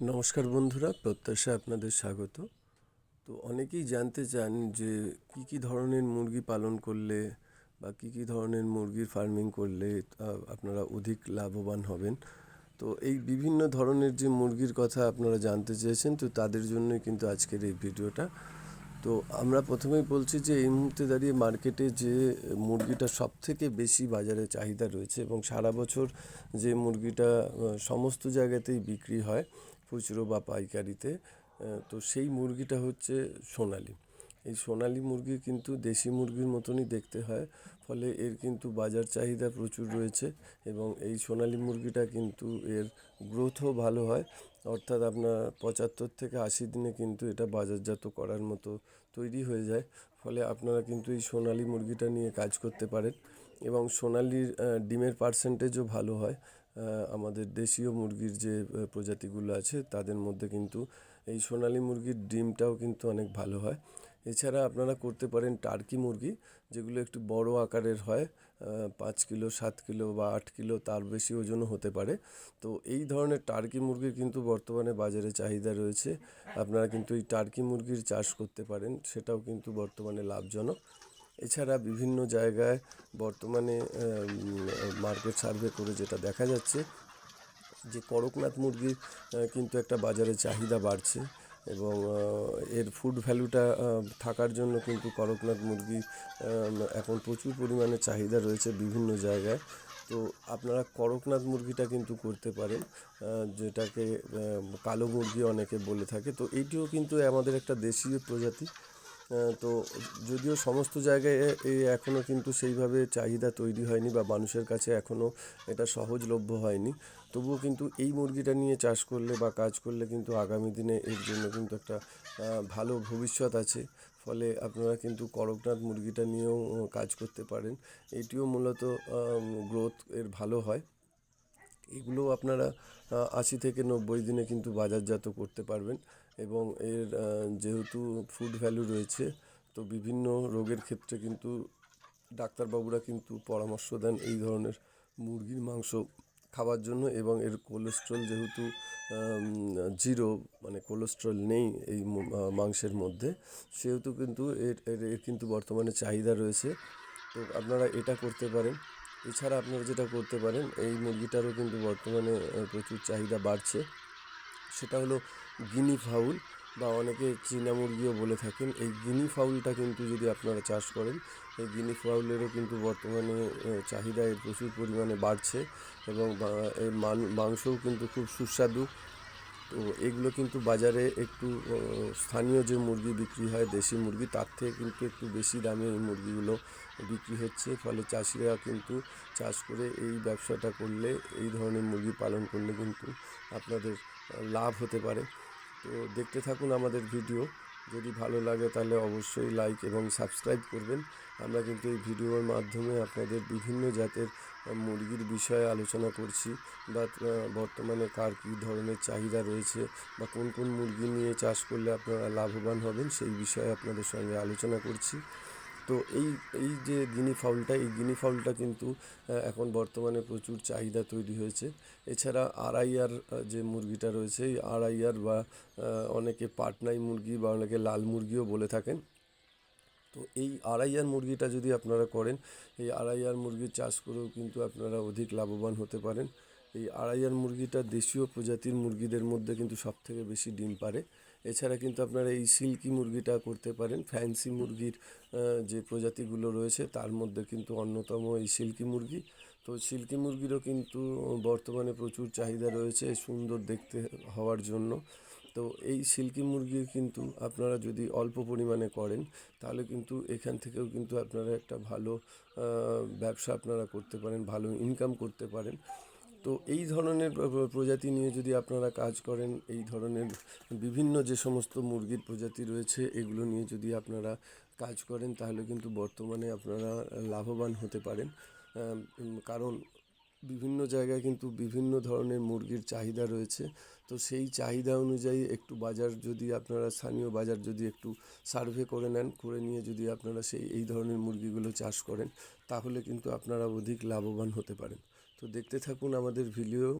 নমস্কার বন্ধুরা প্রত্যাশা আপনাদের স্বাগত। তো অনেকেই জানতে চান যে কি কি ধরনের মুরগি পালন করলে বা কি কি ধরনের মুরগির ফার্মিং করলে আপনারা অধিক লাভবান হবেন। তো এই বিভিন্ন ধরনের যে মুরগির কথা আপনারা জানতে চেয়েছেন, তো তাদের জন্যই কিন্তু আজকের এই ভিডিওটা। তো আমরা প্রথমেই বলছি যে এই মুহূর্তে দাঁড়িয়ে মার্কেটে যে মুরগিটা সব থেকে বেশি বাজারে চাহিদা রয়েছে এবং সারা বছর যে মুরগিটা সমস্ত জায়গাতেই বিক্রি হয় খুচরো বা পাইকারিতে তো সেই মুরগিটা হচ্ছে সোনালি। এই সোনালি মুরগি কিন্তু দেশি মুরগির মতনই দেখতে হয়, ফলে এর কিন্তু বাজার চাহিদা প্রচুর রয়েছে এবং এই সোনালি মুরগিটা কিন্তু এর গ্রোথও ভালো হয়। অর্থাৎ আপনার পঁচাত্তর থেকে আশি দিনে কিন্তু এটা বাজারজাত করার মতো তৈরি হয়ে যায়, ফলে আপনারা কিন্তু এই সোনালি মুরগিটা নিয়ে কাজ করতে পারেন এবং সোনালির ডিমের পার্সেন্টেজও ভালো হয়। আমাদের দেশীয় মুরগির যে প্রজাতিগুলো আছে, তাদের মধ্যে কিন্তু এই সোনালি মুরগির ডিমটাও কিন্তু অনেক ভালো হয়। এছাড়া আপনারা করতে পারেন টার্কি মুরগি, যেগুলো একটু বড় আকারের হয় পাঁচ কিলো, সাত কিলো বা আট কিলো, তার বেশি ওজনও হতে পারে। তো এই ধরনের টার্কি মুরগির কিন্তু বর্তমানে বাজারে চাহিদা রয়েছে। আপনারা কিন্তু এই টার্কি মুরগির চাষ করতে পারেন, সেটাও কিন্তু বর্তমানে লাভজনক। এছাড়া বিভিন্ন জায়গায় বর্তমানে মার্কেট সার্ভে করে যেটা দেখা যাচ্ছে, যে করকনাথ মুরগির কিন্তু একটা বাজারে চাহিদা বাড়ছে এবং এর ফুড ভ্যালুটা থাকার জন্য কিন্তু করকনাথ মুরগি এখন প্রচুর পরিমাণে চাহিদা রয়েছে বিভিন্ন জায়গায়। তো আপনারা করকনাথ মুরগিটা কিন্তু করতে পারেন যেটাকে কালো মুরগি অনেকে বলে থাকে। তো এইটিও কিন্তু আমাদের একটা দেশীয় প্রজাতি। তো যদিও সমস্ত জায়গায় এখনও কিন্তু সেইভাবে চাহিদা তৈরি হয়নি বা মানুষের কাছে এখনও এটা সহজলভ্য হয়নি। তবুও কিন্তু এই মুরগিটা নিয়ে চাষ করলে বা কাজ করলে কিন্তু আগামী দিনে এর জন্য কিন্তু একটা ভালো ভবিষ্যৎ আছে। ফলে আপনারা কিন্তু করকনাথ মুরগিটা নিয়েও কাজ করতে পারেন। এটিও মূলত গ্রোথ এর ভালো হয়। এগুলো আপনারা আশি থেকে নব্বই দিনে কিন্তু বাজারজাত করতে পারবেন। এবং এর যেহেতু ফুড ভ্যালু রয়েছে, তো বিভিন্ন রোগের ক্ষেত্রে কিন্তু ডাক্তারবাবুরা কিন্তু পরামর্শ দেন এই ধরনের মুরগির মাংস খাওয়ার জন্য। এবং এর কোলেস্ট্রল যেহেতু জিরো মানে কোলেস্ট্রল নেই এই মাংসের মধ্যে, সেহেতু কিন্তু এর এর এর কিন্তু বর্তমানে চাহিদা রয়েছে। তো আপনারা এটা করতে পারেন। এছাড়া আপনারা যেটা করতে পারেন, এই মুরগিটারও কিন্তু বর্তমানে প্রচুর চাহিদা বাড়ছে। সেটা হলো গিনি ফাউল বা অনেকে চীনা মুরগিও বলে থাকেন। এই গিনি ফাউলটা কিন্তু যদি আপনারা চাষ করেন, এই গিনি ফাউলেরও কিন্তু বর্তমানে চাহিদা প্রচুর পরিমাণে বাড়ছে এবং এর মাংসও কিন্তু খুব সুস্বাদু। এগুলো কিন্তু বাজারে একটু স্থানীয় যে মুরগি বিক্রি হয়, দেশি মুরগি, তার থেকে কিন্তু একটু বেশি দামে এই মুরগিগুলো বিক্রি হচ্ছে। ফলে চাষিরা কিন্তু চাষ করে এই ব্যবসাটা করলে, এই ধরনের মুরগি পালন করলে কিন্তু আপনাদের লাভ হতে পারে। তো দেখতে থাকুন আমাদের ভিডিও। যদি ভালো লাগে তাহলে অবশ্যই লাইক এবং সাবস্ক্রাইব করবেন। আমরা কিন্তু এই ভিডিওর মাধ্যমে আপনাদের বিভিন্ন জাতের মুরগির বিষয়ে আলোচনা করছি বা বর্তমানে কার কী ধরনের চাহিদা রয়েছে বা কোন কোন মুরগি নিয়ে চাষ করলে আপনারা লাভবান হবেন সেই বিষয়ে আপনাদের সঙ্গে আলোচনা করছি। তো এই এই যে গিনি ফাউলটা, এই গিনি ফাউলটা কিন্তু এখন বর্তমানে প্রচুর চাহিদা তৈরি হয়েছে। এছাড়া আড়াইয়ার যে মুরগিটা রয়েছে, এই আড়াইয়ার বা অনেকে পাটনাই মুরগি বা অনেকে লাল মুরগিও বলে থাকেন। তো এই আড়াইয়ার মুরগিটা যদি আপনারা করেন, এই আড়াইয়ার মুরগির চাষ করেও কিন্তু আপনারা অধিক লাভবান হতে পারেন। এই আড়াইয়ার মুরগিটা দেশীয় প্রজাতির মুরগিদের মধ্যে কিন্তু সব থেকে বেশি ডিম পারে। এছাড়া কিন্তু আপনারা এই সিল্কি মুরগিটা করতে পারেন, ফ্যান্সি মুরগির যে প্রজাতিগুলো রয়েছে তার মধ্যে কিন্তু অন্যতম এই সিল্কি মুরগি। তো সিল্কি মুরগিরও কিন্তু বর্তমানে প্রচুর চাহিদা রয়েছে সুন্দর দেখতে হওয়ার জন্য। তো এই সিল্কি মুরগি কিন্তু আপনারা যদি অল্প পরিমাণে করেন, তাহলে কিন্তু এখান থেকেও কিন্তু আপনারা একটা ভালো ব্যবসা আপনারা করতে পারেন, ভালো ইনকাম করতে পারেন। তো এই ধরনের প্র- প্র- প্রজাতি নিয়ে যদি আপনারা কাজ করেন, এই ধরনের বিভিন্ন যে সমস্ত মুরগির প্রজাতি রয়েছে, এগুলো নিয়ে যদি আপনারা কাজ করেন, তাহলে কিন্তু বর্তমানে আপনারা লাভবান হতে পারেন। কারণ বিভিন্ন জায়গায় কিন্তু বিভিন্ন ধরনের মুরগির চাহিদা রয়েছে। তো সেই চাহিদা অনুযায়ী একটু বাজার যদি আপনারা, স্থানীয় বাজার যদি একটু সার্ভে করে নেন, করে নিয়ে যদি আপনারা সেই, এই ধরনের মুরগিগুলো চাষ করেন, তাহলে কিন্তু আপনারা অধিক লাভবান হতে পারেন। তো দেখতে থাকুন আমাদের ভিডিও